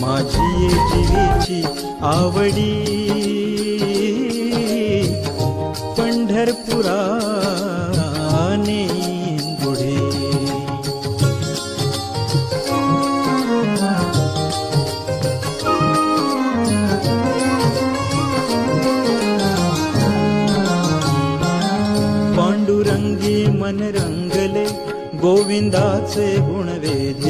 माझी जीवेची आवडी पंढरपुराने पुढे पांडुरंगी मन रंगले गोविंदाचे गुण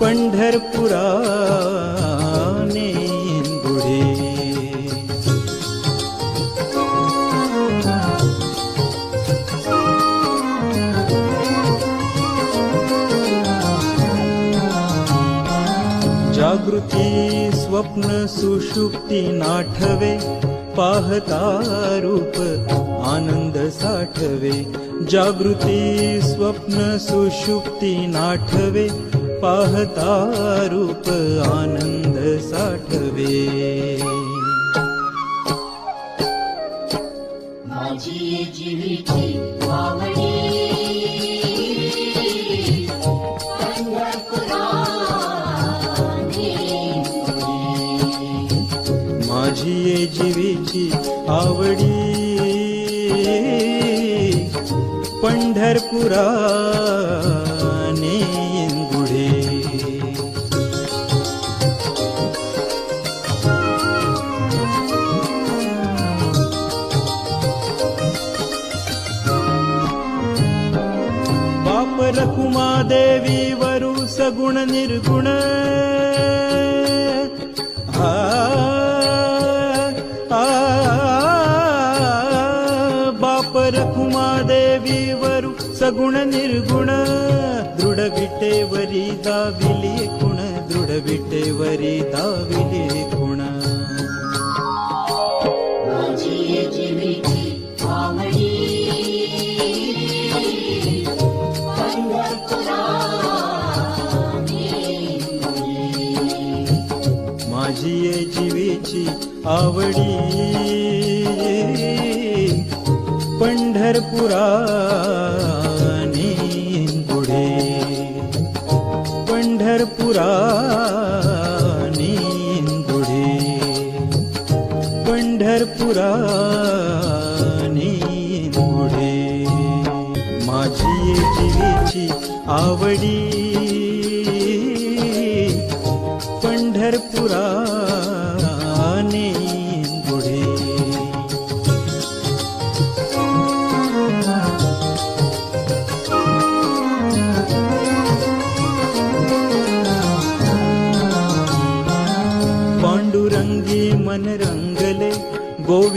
पंढरपुराने गुढे जागृती स्वप्न सुषुप्ती नाठवे पाहता रूप आनंद साठवे. जागृती स्वप्न सुषुप्ती नाठवे पाहता रूप आनंद साठवे। माझी ये जीवेची आवडी पंढरपुराने देवी वरु सगुण निर्गुण आ, आ, बाप रखुमा देवी वरु सगुण निर्गुण दृढ विटेवरी दाविली गुण दृढ विटेवरी दाविली आवडी पंढरपुरा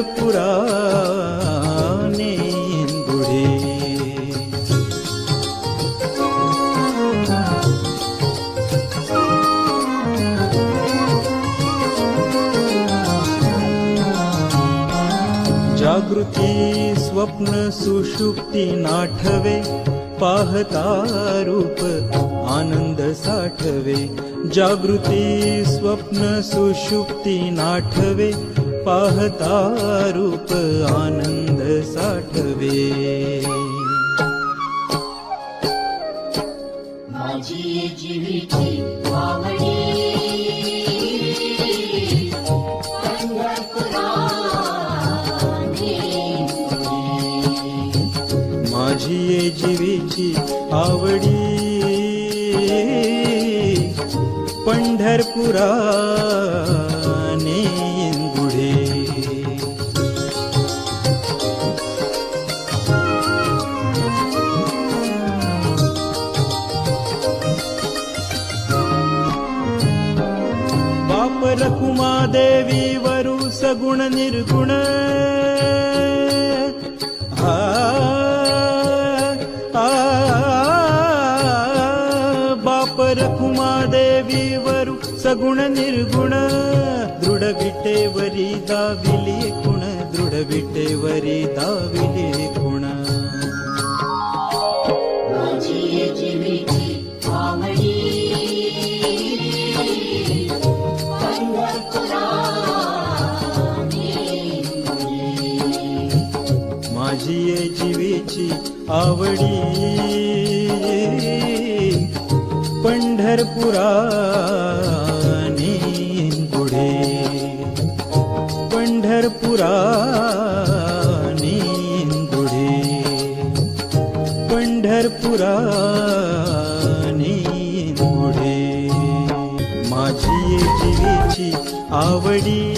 पंढरपुराने गुढे जागृती स्वप्न सुषुप्ती नाठवे पाहता रूप आनंद साठवे. जागृती स्वप्न सुषुप्ती नाठवे पाहता रूप आनंद साठवे। माझी ये जीवेची आवडी पंढरपुराने निर्गुण दृढ विटेवरी दाविली कुण. दृढ विटेवरी दाविली कुण माझी जीवेची आवडी. पंढरपुराने पुराणी पुढे माझी ये जीवेची आवडी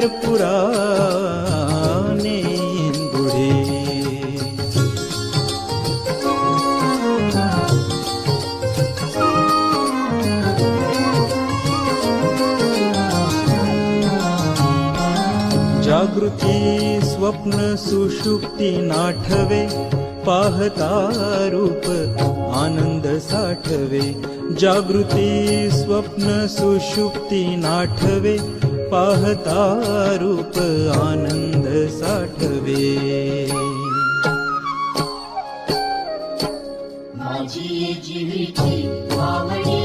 पंढरपुराने बुढे जागृती स्वप्न सुषुप्ती नाठवे पाहता रूप आनंद साठवे। जागृती स्वप्न सुषुप्ती नाठवे पाहता रूप आनंद साठवे। माझी जीविती आवडी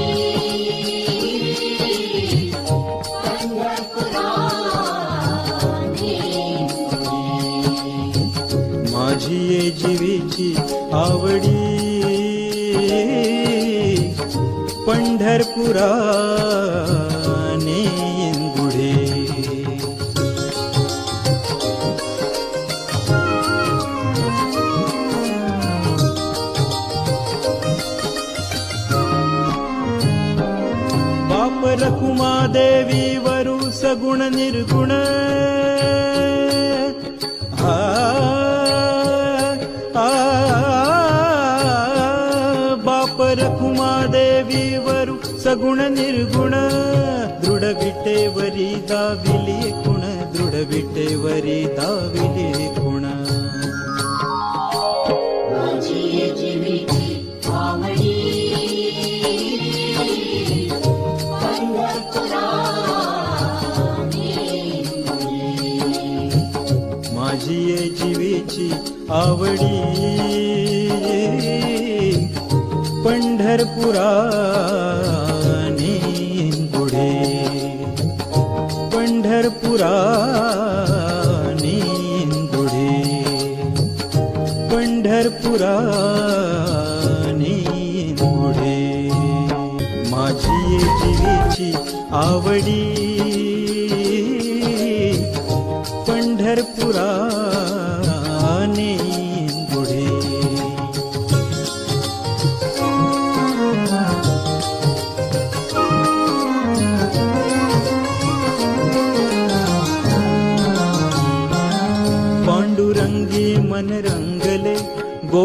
पंढरपुराने माझी ये जीवेची आवडी पंढरपुराने देवी वरु सगुण निर्गुण. आ, आ, बाप रखुमा देवी वरु सगुण निर्गुण. दृढ विटेवरी दाविली कुण? दृढ विटेवरी दाविली कुण? आवडी. पंढरपुराने पुढे. पंढरपुराने पुढे. पंढरपुराने पुढे. माझी ये आवडी.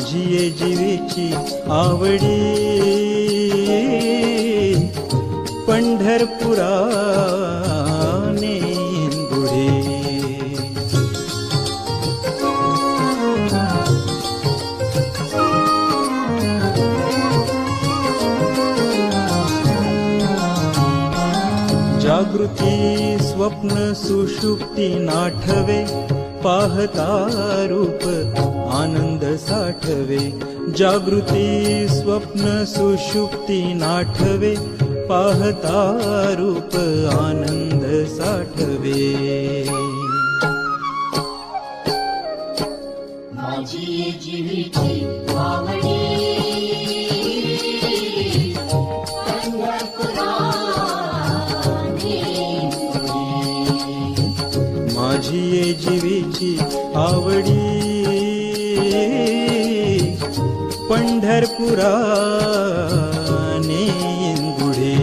माझी ये जीवेची आवडी. पंढरपुराने गुढे जागृती स्वप्न सुषुप्ती नाठवे पाहता रूप आनंद साठवे जागृती स्वप्न सुषुप्ती नाठवे पाहता रूप आनंद साठवे गुढे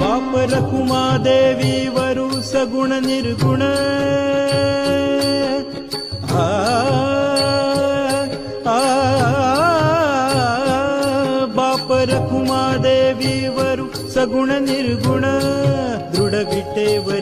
बाप रखुमा देवी वरु सगुण निर्गुण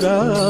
पंढरपुराने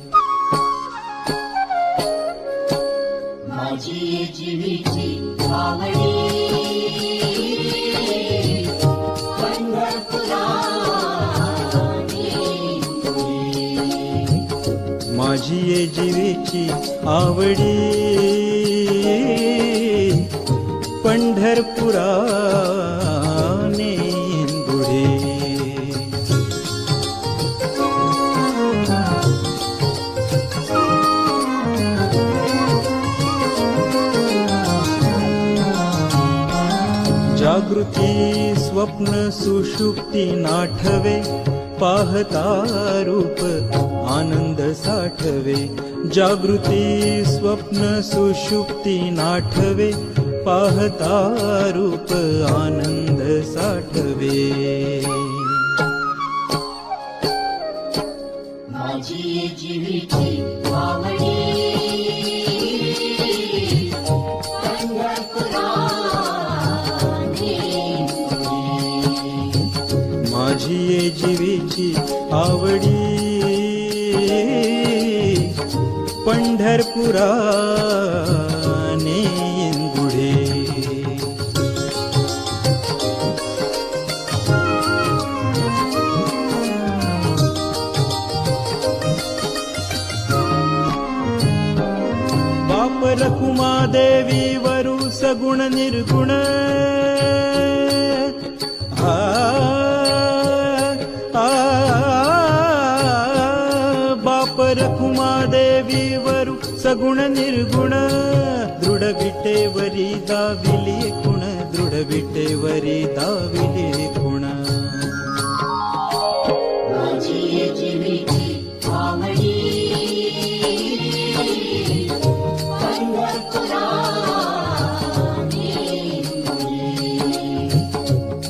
पंढरपुराने गुढे जागृती स्वप्न सुषुप्ती नाठवे पाहता रूप आनंद साठवे। जागृती स्वप्न सुषुप्ती नाठवे पाहता रूप आनंद साठवे पंढरपुराने गुढे बाप रखुमा देवी वरु सगुण निर्गुण आ, सगुण निर्गुण दृढ विटेवरी दाविली कुण दृढ विटेवरी दाविली कुण.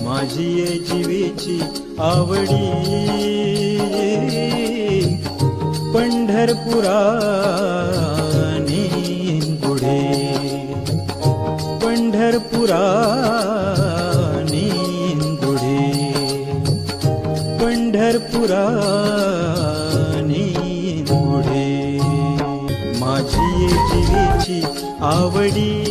माझी जीवीची आवडी पंढरपुराने पंढरपुराने गुढे पंढरपुराने पुढे माझी ये आवडी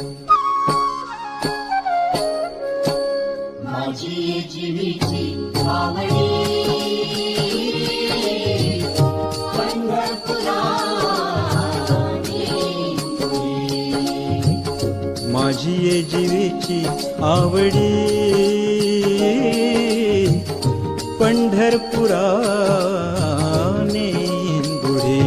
माझी ये जीवेची आवडी. पंढरपुराने गुढे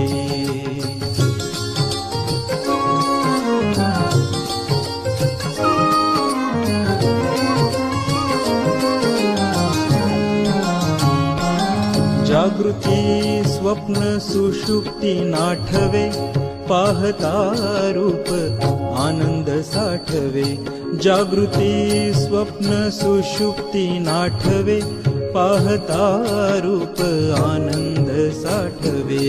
जागृती स्वप्न सुषुप्ती नाठवे. पाहता रूप आनंद साठवे जागृती स्वप्न सुषुप्ती नाठवे पाहता रूप आनंद साठवे.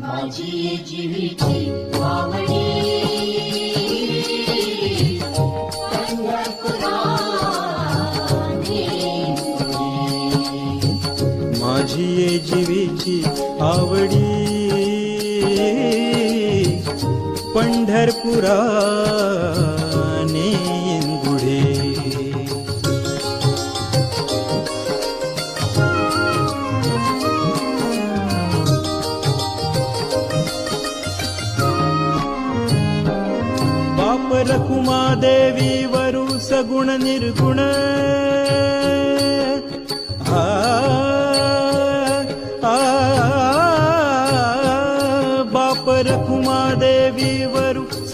माझी जीविती गुढे बाप रकुमा देवी वरु सगुण निर्गुण आ, आ,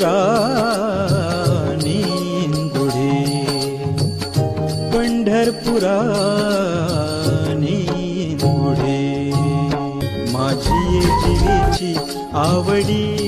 पंढरपुराने पुढे पंढरपुराने पुढे माझी ये जीवेची आवडी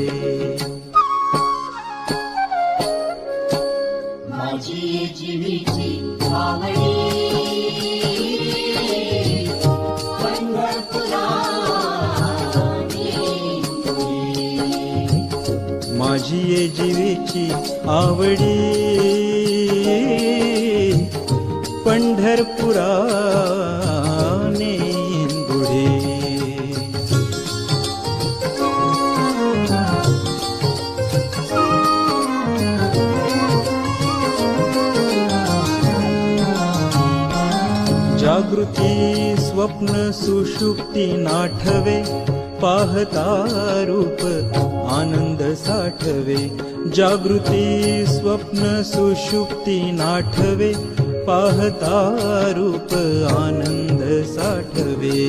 माझी जीवीची आवडी. पंढरपुराने जागृती स्वप्न सुषुप्ती नाठवे पाहता रूप साठवे जागृती स्वप्न सुषुप्ती नाठवे पाहता रूप साठवे।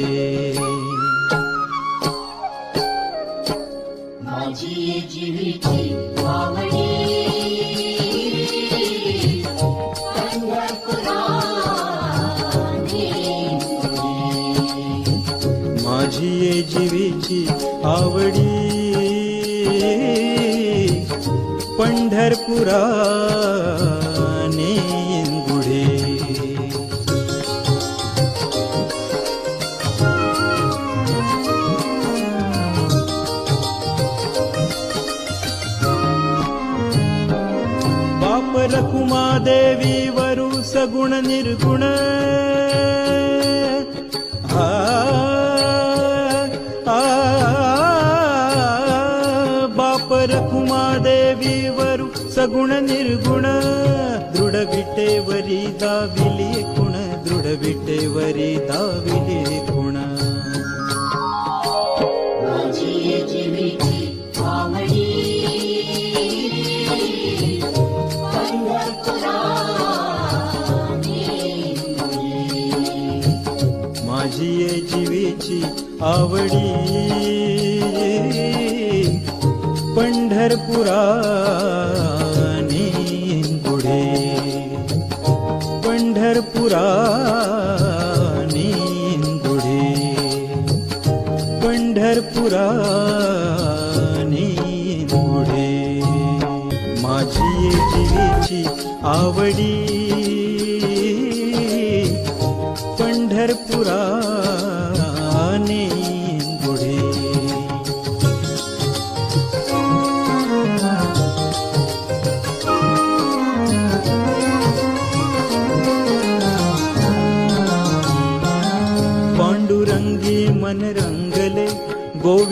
माझी आवडी पंढरपुराने माझी ये जीवीची आवडी पंढरपुराने गुढे बाप रकुमा देवी वरु सगुण निर्गुण वरु सगुण निर्गुण दृढ विटेवरी दाविली कुण दृढ विटेवरी दाविली कुण माझी जीवीची आवडी पंढरपुराने पंढरपुराने पुढे पंढरपुराने पुढे माझी जीवेची आवडी पंढरपुरा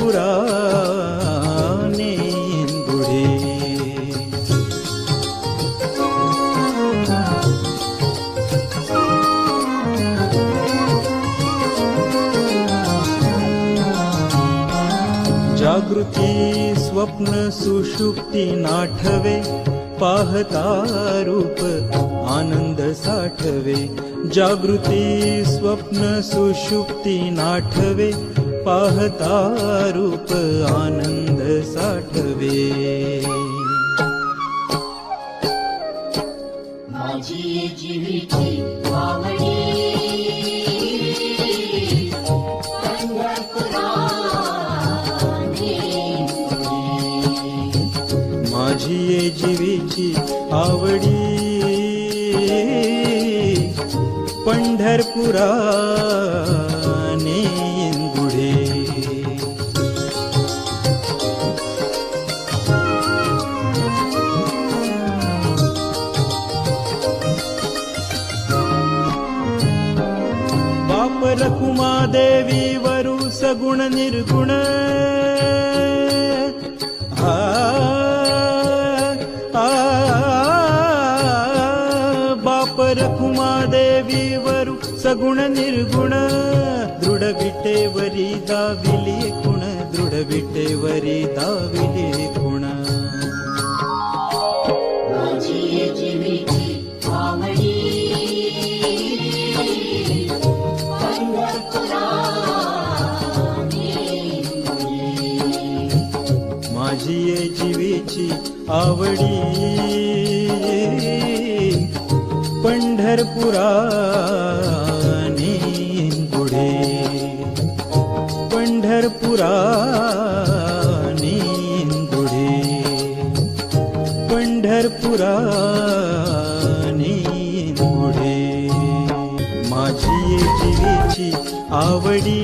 पंढरपुराने बुढे। जागृती स्वप्न सुषुप्ती नाठवे पाहता रूप आनंद साठवे। जागृती स्वप्न सुषुप्ती नाठवे पाहता रूप आनंद साठवे। माझी जीवीची ये जीवीची आवडी पंढरपुराने रकुमा देवी वरु सगुण निर्गुण आ, आ, बाप रकुमा देवी वरु सगुण निर्गुण दृढ विटेवरी दाविली गुण दृढ विटेवरी दाविली कुण आवडी. पंढरपुराने पुढे. पंढरपुराने पुढे. पंढरपुराने पुढे. माझी जीवीची आवडी.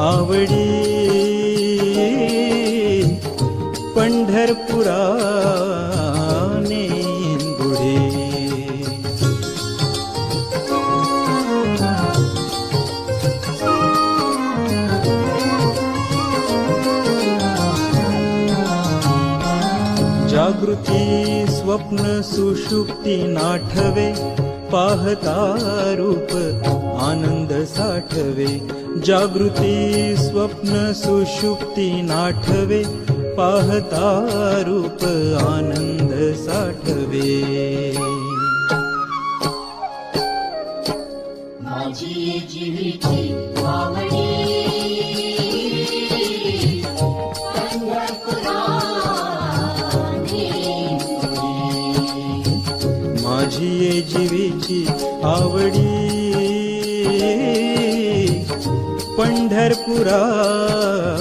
आवडी। पंढरपुराने गुढे जागृती स्वप्न सुषुप्ती नाठवे पाहता रूप आनंद साठवे जागृती स्वप्न सुषुप्ती नाठवे पाहता रूप आनंद साठवे. माझी जीवीची आवडी पंढरपुरा